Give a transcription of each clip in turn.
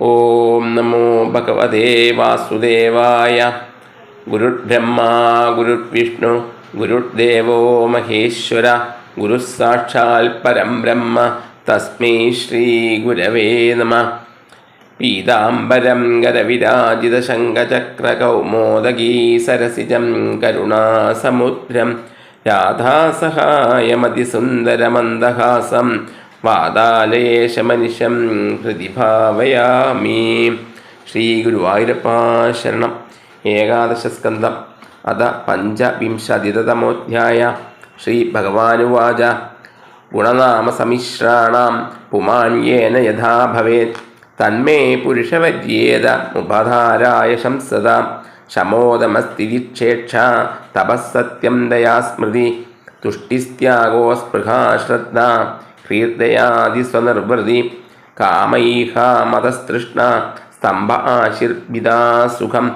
ഓം നമോ ഭഗവതേ വാസുദേവായ. ഗുരുബ്രഹ്മ ഗുരുവിഷ്ണു ഗുരുദേവോ മഹേശ്വര ഗുരുസാക്ഷാൽ പരം ബ്രഹ്മ തസ്മൈ ശ്രീ ഗുരവേ നമ. പീതാംബരം ഗരവിരാജിതശങ്കചക്രകൗമോദഗീ സരസിജം കരുണാസമുദ്രം. രാധാസഹായമതിസുന്ദരമന്ദഹാസം. വാതാലയേശമനിശം ഹൃദി ഭാവയാമി. ശ്രീഗുരുവായൂരപ്പ ശരണം. ഏകാദശസ്കന്ധം. അത പഞ്ചവിംശതിതമോധ്യായ ശ്രീഭഗവാനുവാച ഗുണനാമസമിശ്രാണാം. പുമാന്യേന യഥാ ഭവേത്. തന്മേ പുരുഷവര്യേത ഉപധാരായ ശംസത ശമോദമസ്തിരിക്ഷേക്ഷ തപസ്സത്യം ദയാസ്മൃതി. തുഷ്ടിസ്ത്യാഗോ സ്പൃഹാ ശ്രദ്ധ ഹൃദയാദിസ്വനിർവൃതി കാമൈഹ മതസ്തൃഷ്ണ സ്തംഭ ആശിർവിദാ സുഖം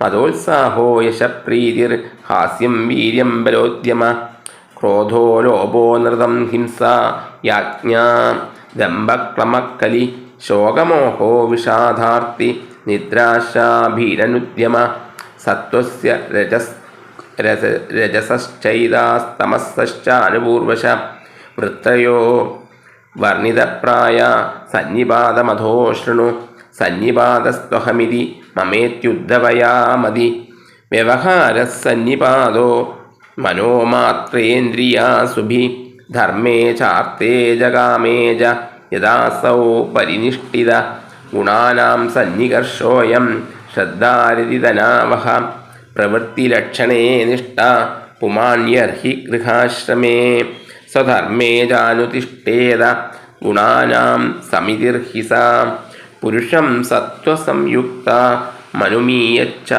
മതോത്സാഹോ യശപ്രീതിർ ഹാസ്യം വീര്യം ബലോദ്യമ ക്രോധോ ലോപോ നൃതം ഹിംസ യാജ്ഞ ദമ്പക്ലമക്കലി ശോകമോഹോ വിഷാദാർത്തി നിദ്രാശാഭീരനുദ്യമ സത്വസ്യ രജസ് രജസശ്ചൈതാസ്തമസ്സശ്ചാനുപൂർവശ വൃത്തയോ വർണിതപ്രായ സന്നിപാതമധോ ശൃണു. സന്നിപാതസ്ത്വഹമിതി മമേത്യുദ്ധവയാ മതി വ്യവഹാരസന്നിപാതോ മനോമാത്രേന്ദ്രിയാസുഭി. ധർമ്മേ ചാർത്തേ ജകാമേ ച യഥാസൗ പരിനിഷ്ഠിത. ഗുണാനാം സന്നികർഷോയം ശ്രദ്ധാരതിതനാവഹ. പ്രവൃത്തിലക്ഷണേ നിഷ്ഠ. പുമാണ്യർഹി ഗൃഹാശ്രമേ. സ്വധർമ്മേ ജാനുതിഷ്ഠേത ഗുണാനാം സമിതിർഹി സാ പുരുഷം സത്വസംയുക്ത മനുമീയച്ചാമാദിഭി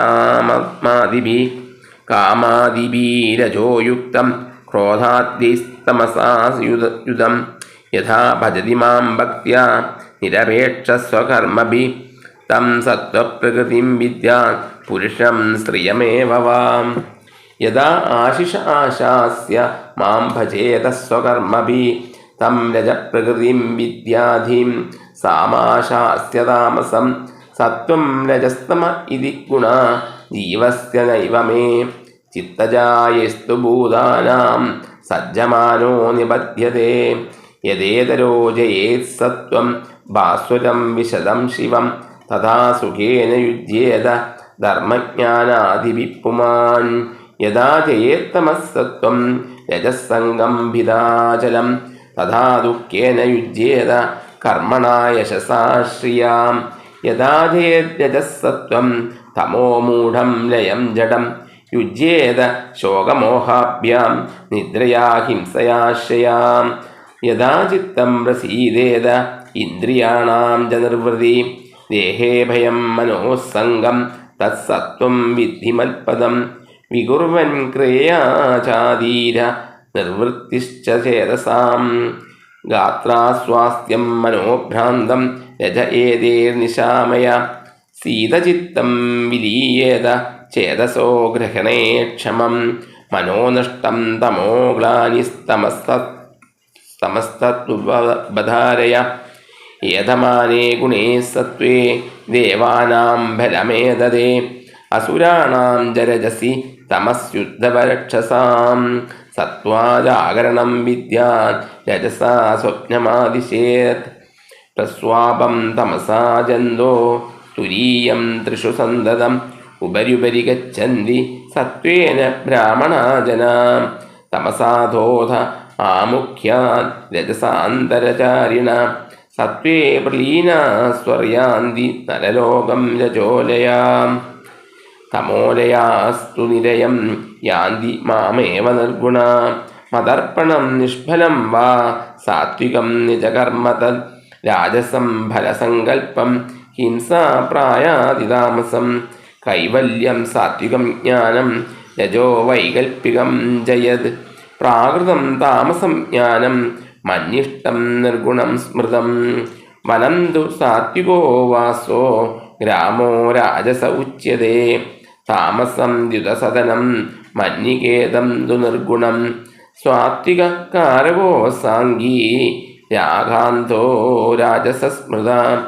കാമാദിഭീരജോയുക്തം ക്രോധാദ്യസ്തമസായുതം യഥാ ഭജതി മാം ഭക്ത്യാ നിരപേക്ഷസ്വകർമ്മഭി തം സത്വപ്രകൃതിം വിദ്യാ പുരുഷം ശ്രിയമേവ വാം യഥാ ആശിഷ ആശാസ്യ മാം ഭജേത സ്വകർമ്മഭി തം രജപ്രകൃതിം വിദ്യാധീം സാമാശാസ്യ താമസം സത്വം രജസ്തമ ഇതി ഗുണ ജീവസ്യ നൈവമേ ചിത്തജായസ്തു ഭൂതാനാം സജ്ജമാനോ നിബധ്യത്തെ യഥേതരോ ജയേത് സത്വം ഭാസ്വരം വിശദം ശിവം തഥാ സുഖേന യുജ്യേത ധർമ്മജ്ഞാനാദിവിപ്പുമാൻ യഥാ രജസംഗം ഭിതാചലം തഥാ ദുഃഖേന യുജ്യേത കർമ്മണ യശസാശ്രിയാം. യഥാ തമോ മൂഢം ലയം ജഡം. യുജ്യേത ശോകമോഹാഭ്യാം നിദ്രയാ ഹിംസയാശ്രയാം. യഥാ ചിത്തം പ്രസീദേത ഇന്ദ്രിയാണാം ച നിർവൃതി. ദേഹേ ഭയം മനോസംഗം തത്സത്വം വിദ്ധിമൽപദം വികുർവൻ ക്രിയാചാതീര നിർവൃത്തിശ്ച ചേതസാം. ഗാത്രാസ്വാസ്ഥ്യം മനോഭ്രാന്തം രജ ഏതേർനിശാമയ. സീതചിത്തം വിലീയേത ചേതസോ ഗ്രഹണേ ക്ഷമം. മനോനഷ്ടം തമോ ഗ്ലാനിസ്തമസ്തമസ്തത്വധാരയ ഏതമാനേ ഗുണേ സത്വേ ദേവാനാം ഫലമേതേ അസുരാണാം ജരജസി തമസ്യുദ്ധവരക്ഷസാം സത്വാജാഗരണം വിദ്യാൻ രജസാ സ്വപ്നമാദിശേത് പ്രസ്വാപം തമസാ ജന്തോ തുരീയം ത്രിഷു സന്തതം ഉപരിപരി ഗച്ഛന്തി സത്വേന ബ്രാഹ്മണാ ജനാ തമസാധോധ ആമുഖ്യാൻ രജസാന്തരചാരിണ സത്വേ പ്രലീനാ സ്വർയാന്തി നരലോകം രജോലയാം തമോലയാസ്തു നിരയം. യാന്തി മാമേവ നിർഗുണ. മതർപ്പണം നിഷ്ഫലം വാ. സാത്വികം നിജകർമ്മ രാജസം ഫലസങ്കൽപ്പം. ഹിംസാപ്രായാതിതാമസം കൈവല്യം സാത്വികം ജ്ഞാനം. രജോ വൈകൽപ്പികം ജയത് പ്രാകൃതം താമസം ജ്ഞാനം. മഞ്ഞിഷ്ടം നിർഗുണം സ്മൃതം. വനം തു സാത്വികോ വാസോ. ഗ്രാമോ രാജസ ഉച്യതേ. താമസം ദ്യുതസദനം മഞ്ഞികേതം ദുനിർഗുണം. നിർഗുണം സ്വാത്വിക കാരവോ സാംഗീ രാഗാന്തോ രാജസസ്മൃത.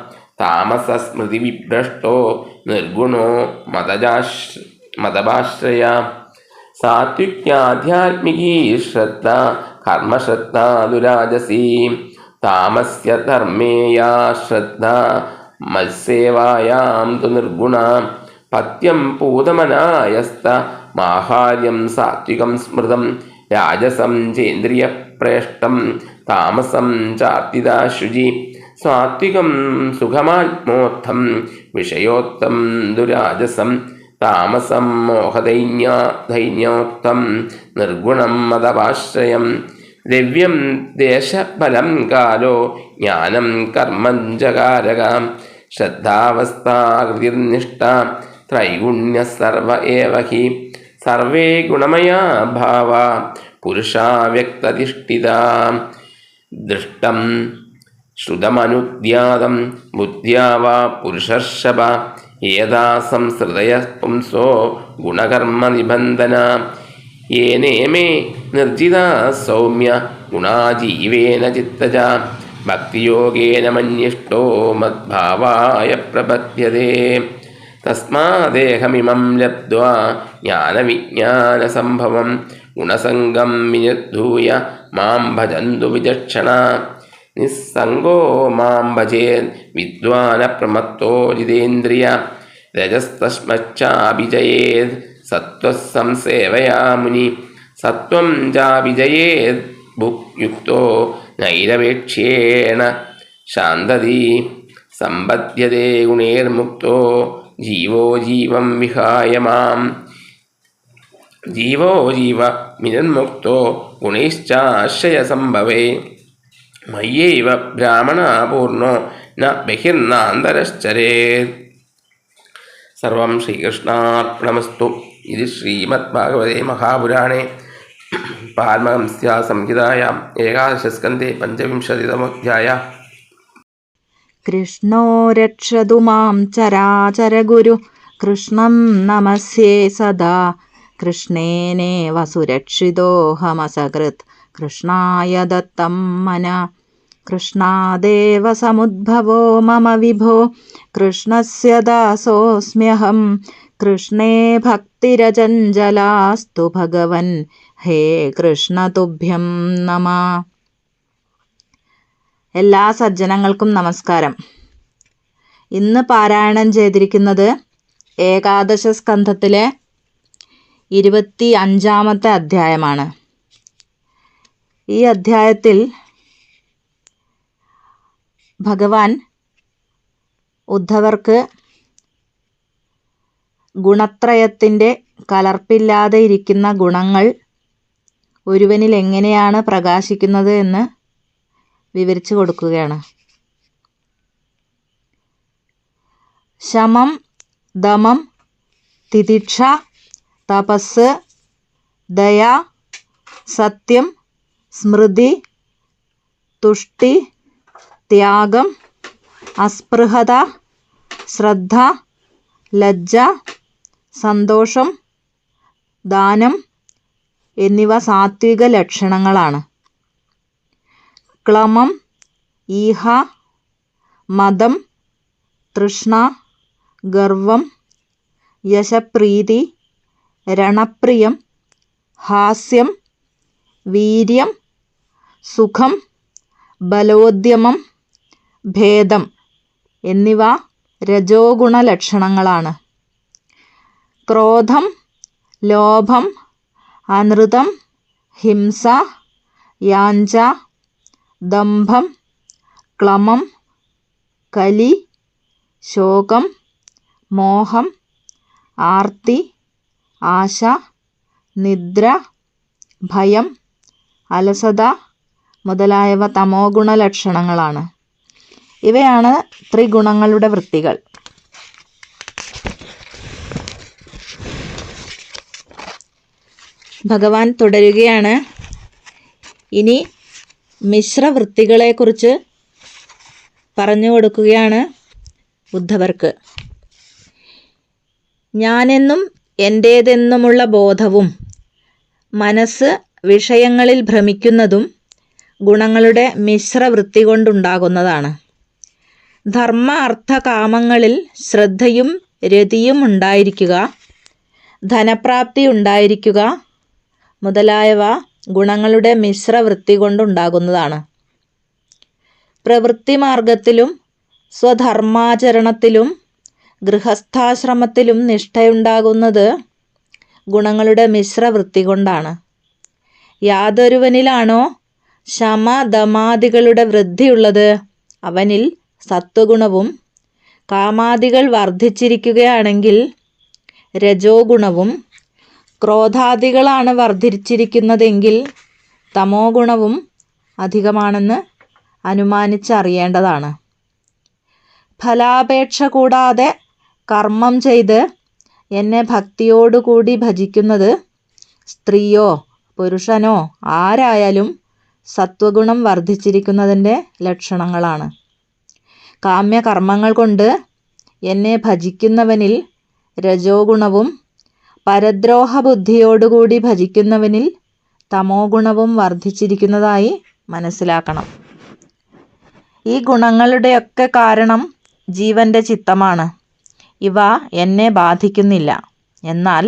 താമസസ്മൃതിവിഭ്രഷ്ടോ നിർഗുണോ മതജാശ് മതഭാശ്രയ. സാത്വിക്യാധ്യാത്മികീ ശ്രദ്ധ കർമ്മശ്രദ്ധ ദുരാജസി. താമസ്യ ധർമ്മേയാ ശ്രദ്ധ മത്സേവായാം തു നിർഗുണ പഥ്യം പൂതമനായസ്ത മാഹാര്യം സാത്വികം സ്മൃതം രാജസം ചേന്ദ്രിയപ്രേഷ്ടം താമസം ചാർത്തിദാശുചി സാത്വികം സുഖമാത്മോത്ഥം വിഷയോത്തം ദുരാജസം താമസം മോഹദൈന്യ ദൈന്യോത്തം നിർഗുണം മതവാശ്രയം ദിവ്യം ദേശഫലം കാലോ ജ്ഞാനം കർമ്മഞ്ജകാരക ശ്രദ്ധാവസ്ഥാകൃതിർനിഷ്ഠ ത്രൈഗുണ്യ സർവ ഏവ ഹി സർവേ ഗുണമയാ ഭാവ പുരുഷാ വ്യക്തതിഷ്ഠിത ദൃഷ്ടം ശ്രുതമനുദ്യാതം ബുദ്ധ്യാ വാ പുരുഷർഷഭ ഏതാ സംസൃതയ പുംസോ ഗുണകർമ്മനിബന്ധന ഏനേമേ നിർജിത സൗമ്യ ഗുണാജീവേന ചിത്തജ ഭക്തിയോഗേന മന്യിഷ്ടോ മദ്ഭാവായ പ്രപദ്യതേ തസ്മാദേഹമിമം ലബ്ധ്വാ ജ്ഞാനവിജ്ഞാനസംഭവം ഗുണസംഗം വിനിർധൂയ മാം ഭജന്തു വിചക്ഷണ നിസ്സംഗോ മാം ഭജേത് വിദ്വാനപ്രമത്തോ ജിതേന്ദ്രിയ രജസ്തശ്മച്ചാഭിജയേത് സത്വസംസേവയാ മുനി സത്വം ചാഭിജയേത് ഭുക്യുക്തോ നൈരവേക്ഷ്യേണ ശാന്തതി സമ്പദ്യതേ ഗുണേർമുക്തോ ജീവോ ജീവം വിഹായ മാം. ജീവോ ജീവ മിനന്മുക്തോ ഗുണൈശ്ചാശ്രയസംഭവേ. മയ്യൈവ ബ്രാഹ്മണപൂർണോ ന ബഹിർനാന്തരശ്ചരേത്. സർവം ശ്രീകൃഷ്ണാർപ്പണമസ്തു. ഇത് ശ്രീമദ്ഭാഗവതേ മഹാപുരാണേ. പാൽമഹംസ്യാ സംഹിതായാം ഏകാദശസ്കന്ധേ പഞ്ചവിംശതിതമോധ്യായ. കൃഷ്ണോ രക്ഷതു മാം ചരാചരഗുരു. കൃഷ്ണം നമസ്യേ സദാ. കൃഷ്ണേനേവ വസുരക്ഷിതോഹമസകൃത്. കൃഷ്ണായ ദത്തം മന. കൃഷ്ണാദേവ സമുദ്ഭവോ മമ വിഭോ. കൃഷ്ണസ്യ ദാസോऽസ്മ്യഹം കൃഷ്ണേ ഭക്തിരചഞ്ചലാസ്തു ഭഗവൻ. ഹേ കൃഷ്ണ തുഭ്യം നമ. എല്ലാ സജ്ജനങ്ങൾക്കും നമസ്കാരം. ഇന്ന് പാരായണം ചെയ്തിരിക്കുന്നത് ഏകാദശ സ്കന്ധത്തിലെ ഇരുപത്തി അഞ്ചാമത്തെ അധ്യായമാണ്. ഈ അധ്യായത്തിൽ ഭഗവാൻ ഉദ്ധവർക്ക് ഗുണത്രയത്തിന്റെ കലർപ്പില്ലാതെ ഇരിക്കുന്ന ഗുണങ്ങൾ ഒരുവനിൽ എങ്ങനെയാണ് പ്രകാശിക്കുന്നത് എന്ന് വിവരിച്ചു കൊടുക്കുകയാണ്. ശമം ദമം തിതിക്ഷ തപസ് ദയ സത്യം സ്മൃതി തുഷ്ടി ത്യാഗം അസ്പൃഹത ശ്രദ്ധ ലജ്ജ സന്തോഷം ദാനം എന്നിവ സാത്വിക ലക്ഷണങ്ങളാണ്. ക്ലമം ഈഹ മതം തൃഷ്ണ ഗർവം യശപ്രീതി രണപ്രിയം ഹാസ്യം വീര്യം സുഖം ബലോദ്യമം ഭേദം എന്നിവ രജോഗുണ ലക്ഷണങ്ങളാണ് ക്രോധം ലോഭം അനൃതം ഹിംസ യാഞ്ച ദംഭം ക്ലമം കലി ശോകം മോഹം ആർത്തി ആശ നിദ്ര ഭയം അലസത മുതലായവ തമോ ഗുണ ലക്ഷണങ്ങളാണ് ഇവയാണ് ത്രിഗുണങ്ങളുടെ വൃത്തികൾ. ഭഗവാൻ തുടരുകയാണ്. ഇനി മിശ്രവൃത്തികളെക്കുറിച്ച് പറഞ്ഞു കൊടുക്കുകയാണ് ബുദ്ധവർക്ക്. ഞാനെന്നും എന്റേതെന്നുമുള്ള ബോധവും മനസ്സ് വിഷയങ്ങളിൽ ഭ്രമിക്കുന്നതും ഗുണങ്ങളുടെ മിശ്രവൃത്തി കൊണ്ടുണ്ടാകുന്നതാണ്. ധർമ്മ അർത്ഥ കാമങ്ങളിൽ ശ്രദ്ധയും രതിയും ഉണ്ടായിരിക്കുക ധനപ്രാപ്തി ഉണ്ടായിരിക്കുക മുതലായവ ഗുണങ്ങളുടെ മിശ്രവൃത്തി കൊണ്ടുണ്ടാകുന്നതാണ്. പ്രവൃത്തി മാർഗത്തിലും സ്വധർമാചരണത്തിലും ഗൃഹസ്ഥാശ്രമത്തിലും നിഷ്ഠയുണ്ടാകുന്നത് ഗുണങ്ങളുടെ മിശ്രവൃത്തി കൊണ്ടാണ്. യാതൊരുവനിലാണോ ശമദമാദികളുടെ വൃദ്ധിയുള്ളത്? അവനിൽ സത്വഗുണവും കാമാദികൾ വർദ്ധിച്ചിരിക്കുകയാണെങ്കിൽ രജോ ഗുണവും ക്രോധാദികളാണ് വർദ്ധിച്ചിരിക്കുന്നതെങ്കിൽ തമോ ഗുണവും അധികമാണെന്ന് അനുമാനിച്ചറിയേണ്ടതാണ്. ഫലാപേക്ഷ കൂടാതെ കർമ്മം ചെയ്ത് എന്നെ ഭക്തിയോടുകൂടി ഭജിക്കുന്നത് സ്ത്രീയോ പുരുഷനോ ആരായാലും സത്വഗുണം വർദ്ധിച്ചിരിക്കുന്നതിന്റെ ലക്ഷണങ്ങളാണ്. കാമ്യകർമ്മങ്ങൾ കൊണ്ട് എന്നെ ഭജിക്കുന്നവനിൽ രജോ ഗുണവും പരദ്രോഹ ബുദ്ധിയോടുകൂടി ഭജിക്കുന്നവനിൽ തമോ ഗുണവും വർദ്ധിച്ചിരിക്കുന്നതായി മനസ്സിലാക്കണം. ഈ ഗുണങ്ങളുടെയൊക്കെ കാരണം ജീവന്റെ ചിത്തമാണ്. ഇവ എന്നെ ബാധിക്കുന്നില്ല. എന്നാൽ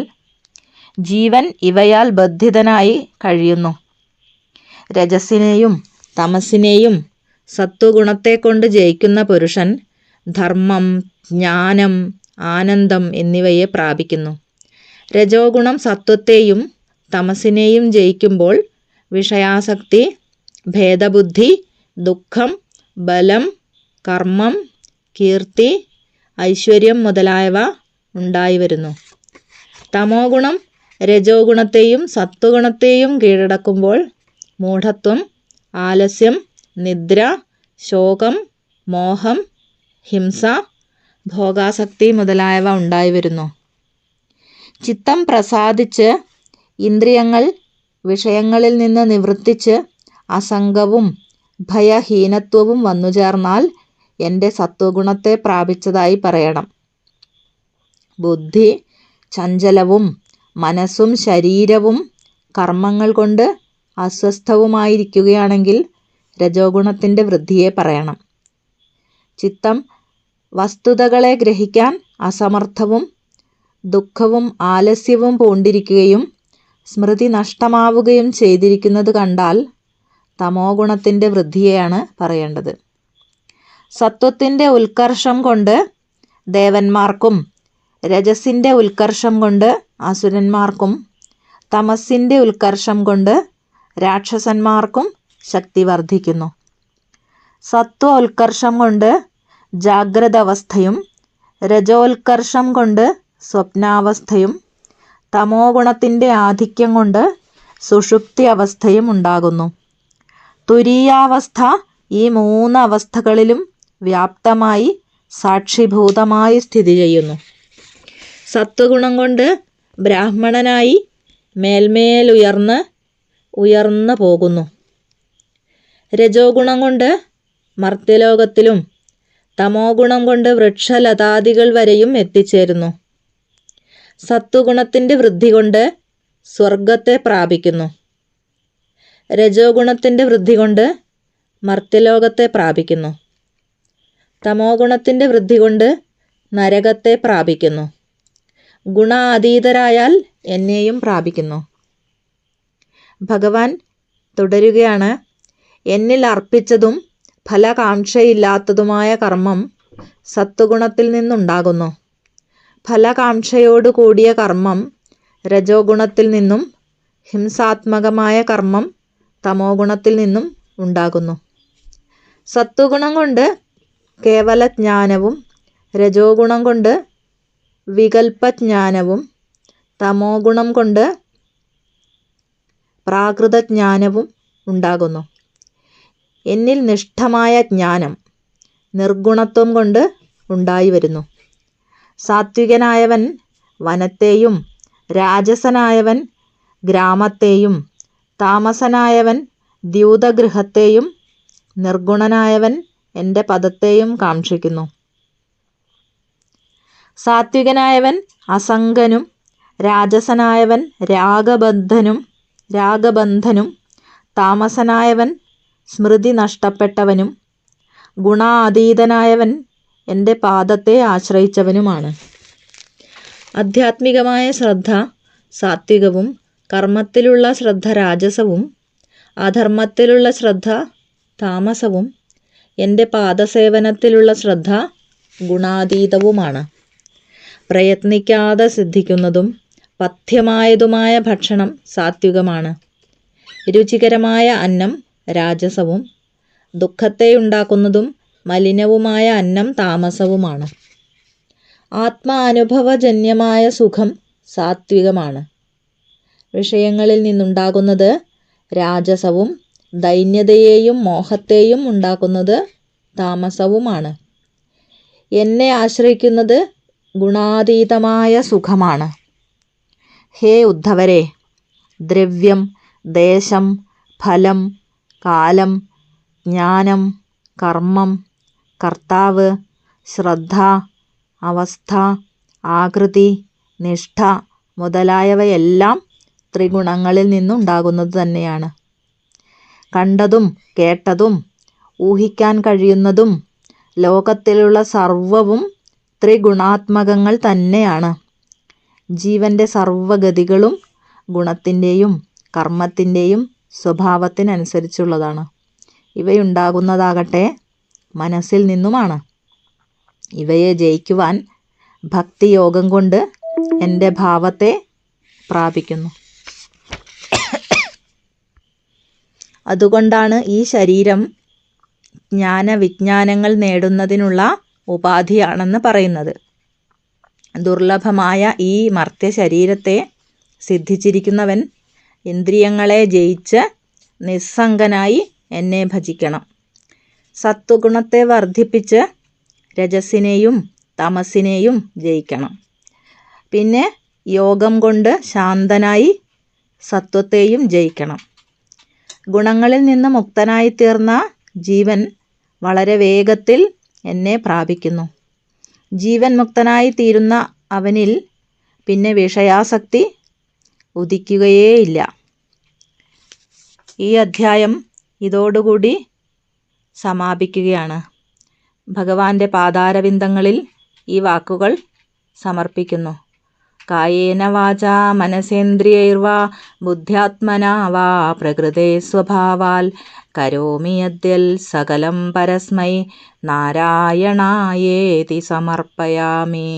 ജീവൻ ഇവയാൽ ബദ്ധിതനായി കഴിയുന്നു. രജസിനെയും തമസിനെയും സത്വഗുണത്തെ കൊണ്ട് ജയിക്കുന്ന പുരുഷൻ ധർമ്മം ജ്ഞാനം ആനന്ദം എന്നിവയെ പ്രാപിക്കുന്നു. രജോ ഗുണം സത്വത്തെയും തമസിനെയും ജയിക്കുമ്പോൾ വിഷയാസക്തി ഭേദബുദ്ധി ദുഃഖം ബലം കർമ്മം കീർത്തി ഐശ്വര്യം മുതലായവ ഉണ്ടായി വരുന്നു തമോ ഗുണം രജോ ഗുണത്തെയും സത്വഗുണത്തെയും കീഴടക്കുമ്പോൾ മൂഢത്വം ആലസ്യം നിദ്ര ശോകം മോഹം ഹിംസ ഭോഗാസക്തി മുതലായവ ഉണ്ടായി വരുന്നു ചിത്തം പ്രസാദിച്ച് ഇന്ദ്രിയങ്ങൾ വിഷയങ്ങളിൽ നിന്ന് നിവൃത്തിച്ച് അസംഗവും ഭയഹീനത്വവും വന്നുചേർന്നാൽ എന്റെ സത്വഗുണത്തെ പ്രാപിച്ചതായി പറയണം. ബുദ്ധി ചഞ്ചലവും മനസ്സും ശരീരവും കർമ്മങ്ങൾ കൊണ്ട് അസ്വസ്ഥവുമായിരിക്കുകയാണെങ്കിൽ രജോഗുണത്തിന്റെ വൃദ്ധിയെ പറയണം. ചിത്തം വസ്തുതകളെ ഗ്രഹിക്കാൻ അസമർത്ഥവും ദുഃഖവും ആലസ്യവും പൂണ്ടിരിക്കുകയും സ്മൃതി നഷ്ടമാവുകയും ചെയ്തിരിക്കുന്നത് കണ്ടാൽ തമോ ഗുണത്തിന്റെ വൃദ്ധിയെയാണ് പറയേണ്ടത്. സത്വത്തിന്റെ ഉത്കർഷം കൊണ്ട് ദേവന്മാർക്കും രജസിന്റെ ഉത്കർഷം കൊണ്ട് അസുരന്മാർക്കും തമസിന്റെ ഉത്കർഷം കൊണ്ട് രാക്ഷസന്മാർക്കും ശക്തി വർദ്ധിക്കുന്നു. സത്വ ഉത്കർഷം കൊണ്ട് ജാഗ്രത അവസ്ഥയും രജോത്കർഷം കൊണ്ട് സ്വപ്നാവസ്ഥയും തമോഗുണത്തിന്റെ ആധിക്യം കൊണ്ട് സുഷുപ്തി അവസ്ഥയും ഉണ്ടാകുന്നു. തുരീയാവസ്ഥ ഈ മൂന്ന് അവസ്ഥകളിലും വ്യാപ്തമായി സാക്ഷിഭൂതമായി സ്ഥിതി ചെയ്യുന്നു. സത്വഗുണം കൊണ്ട് ബ്രാഹ്മണനായി മേൽമേലുയർന്ന് ഉയർന്നു പോകുന്നു. രജോ ഗുണം കൊണ്ട് മർത്യലോകത്തിലും തമോ ഗുണം കൊണ്ട് വൃക്ഷലതാദികൾ വരെയും എത്തിച്ചേരുന്നു. സത്വഗുണത്തിന്റെ വൃദ്ധി കൊണ്ട് സ്വർഗത്തെ പ്രാപിക്കുന്നു. രജോ ഗുണത്തിന്റെ വൃദ്ധി കൊണ്ട് മർത്യലോകത്തെ പ്രാപിക്കുന്നു. തമോ ഗുണത്തിന്റെ വൃദ്ധി കൊണ്ട് നരകത്തെ പ്രാപിക്കുന്നു. ഗുണാതീതരായാൽ എന്നെയും പ്രാപിക്കുന്നു. ഭഗവാൻ തുടരുകയാണ് എന്നിൽ അർപ്പിച്ചതും ഫലകാംക്ഷയില്ലാത്തതുമായ കർമ്മം സത്വഗുണത്തിൽ നിന്നുണ്ടാകുന്നു. ഫലകാംക്ഷയോടു കൂടിയ കർമ്മം രജോഗുണത്തിൽ നിന്നും ഹിംസാത്മകമായ കർമ്മം തമോ ഗുണത്തിൽ നിന്നും ഉണ്ടാകുന്നു. സത്വഗുണം കൊണ്ട് കേവല ജ്ഞാനവും രജോ ഗുണം കൊണ്ട് വികൽപ്പജ്ഞാനവും തമോ ഗുണം കൊണ്ട് പ്രാകൃതജ്ഞാനവും ഉണ്ടാകുന്നു. എന്നിൽ നിഷ്ഠമായ ജ്ഞാനം നിർഗുണത്വം കൊണ്ട് ഉണ്ടായി വരുന്നു. സാത്വികനായവൻ വനത്തെയും രാജസനായവൻ ഗ്രാമത്തെയും താമസനായവൻ ദ്യൂതഗൃഹത്തെയും നിർഗുണനായവൻ എന്റെ പദത്തെയും കാക്ഷിക്കുന്നു. സാത്വികനായവൻ അസംഗനും രാജസനായവൻ രാഗബന്ധനും രാഗബന്ധനും താമസനായവൻ സ്മൃതി നഷ്ടപ്പെട്ടവനും ഗുണാതീതനായവൻ എന്റെ പാദത്തെ ആശ്രയിച്ചവനുമാണ്. ആധ്യാത്മികമായ ശ്രദ്ധ സാത്വികവും കർമ്മത്തിലുള്ള ശ്രദ്ധ രാജസവും അധർമ്മത്തിലുള്ള ശ്രദ്ധ താമസവും എന്റെ പാദസേവനത്തിലുള്ള ശ്രദ്ധ ഗുണാതീതവുമാണ്. പ്രയത്നിക്കാതെ സിദ്ധിക്കുന്നതും പഥ്യമായതുമായ ഭക്ഷണം സാത്വികമാണ്. രുചികരമായ അന്നം രാജസവും ദുഃഖത്തെ ഉണ്ടാക്കുന്നതും മലിനവുമായ അന്നം താമസവുമാണ്. ആത്മാനുഭവജന്യമായ സുഖം സാത്വികമാണ്. വിഷയങ്ങളിൽ നിന്നുണ്ടാകുന്നത് രാജസവും ദൈന്യതയെയും മോഹത്തെയും ഉണ്ടാക്കുന്നത് താമസവുമാണ്. എന്നെ ആശ്രയിക്കുന്നത് ഗുണാതീതമായ സുഖമാണ്. ഹേ ഉദ്ധവരെ ദ്രവ്യം ദേശം ഫലം കാലം ജ്ഞാനം കർമ്മം കർത്താവ് ശ്രദ്ധ അവസ്ഥ ആകൃതി നിഷ്ഠ മുതലായവയെല്ലാം ത്രിഗുണങ്ങളിൽ നിന്നുണ്ടാകുന്നത് തന്നെയാണ്. കണ്ടതും കേട്ടതും ഊഹിക്കാൻ കഴിയുന്നതും ലോകത്തിലുള്ള സർവവും ത്രിഗുണാത്മകങ്ങൾ തന്നെയാണ്. ജീവന്റെ സർവഗതികളും ഗുണത്തിന്റെയും കർമ്മത്തിന്റെയും സ്വഭാവത്തിനനുസരിച്ചുള്ളതാണ്. ഇവയുണ്ടാകുന്നതാകട്ടെ മനസ്സിൽ നിന്നുമാണ്. ഇവയെ ജയിക്കുവാൻ ഭക്തിയോഗം കൊണ്ട് എന്റെ ഭാവത്തെ പ്രാപിക്കുന്നു. അതുകൊണ്ടാണ് ഈ ശരീരം ജ്ഞാന വിജ്ഞാനങ്ങൾ നേടുന്നതിനുള്ള ഉപാധിയാണെന്ന് പറയുന്നത്. ദുർലഭമായ ഈ മർത്യ ശരീരത്തെ സിദ്ധിച്ചിരിക്കുന്നവൻ ഇന്ദ്രിയങ്ങളെ ജയിച്ച് നിസ്സംഗനായി എന്നെ ഭജിക്കണം. സത്വഗുണത്തെ വർദ്ധിപ്പിച്ച് രജസിനെയും തമസിനെയും ജയിക്കണം. പിന്നെ യോഗം കൊണ്ട് ശാന്തനായി സത്വത്തെയും ജയിക്കണം. ഗുണങ്ങളിൽ നിന്ന് മുക്തനായി തീർന്ന ജീവൻ വളരെ വേഗത്തിൽ എന്നെ പ്രാപിക്കുന്നു. ജീവൻ മുക്തനായി തീരുന്ന അവനിൽ പിന്നെ വിഷയാസക്തി ഉദിക്കുകയേയില്ല. ഈ അധ്യായം ഇതോടുകൂടി സമാപിക്കുകയാണ്. ഭഗവാന്റെ പാതാരവിന്ദങ്ങളിൽ ഈ വാക്കുകൾ സമർപ്പിക്കുന്നു. കായേന വാച മനസേന്ദ്രിയൈർവാ ബുദ്ധ്യാത്മനാ വാ പ്രകൃതേ സ്വഭാവാൽ കരോമി യദ്യൽ സകലം പരസ്മൈ നാരായണായേതി സമർപ്പയാമി.